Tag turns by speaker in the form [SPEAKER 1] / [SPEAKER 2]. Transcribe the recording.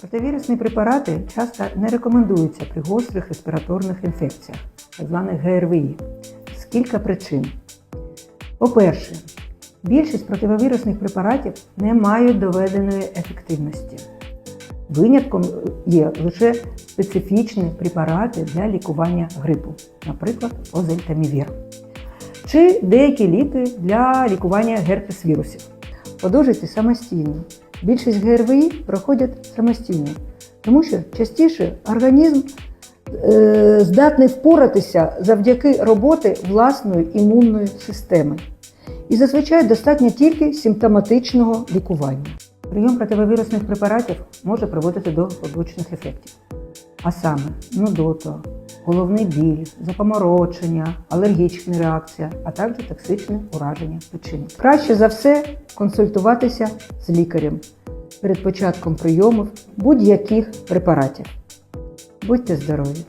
[SPEAKER 1] Противірусні препарати часто не рекомендуються при гострих респіраторних інфекціях, так званих ГРВІ, з кілька причин. По-перше, більшість противовірусних препаратів не мають доведеної ефективності. Винятком є лише специфічні препарати для лікування грипу, наприклад, озельтамівір, чи деякі ліки для лікування герпес-вірусів. Одужуйте самостійно. Більшість ГРВІ проходять самостійно, тому що частіше організм е, здатний впоратися завдяки роботи власної імунної системи. І зазвичай достатньо тільки симптоматичного лікування. Прийом противовірусних препаратів може приводити до побочних ефектів, а саме нудота, головний біль, запоморочення, алергічна реакція, а також токсичне ураження печінки. Краще за все консультуватися з лікарем перед початком прийому будь-яких препаратів. Будьте здорові!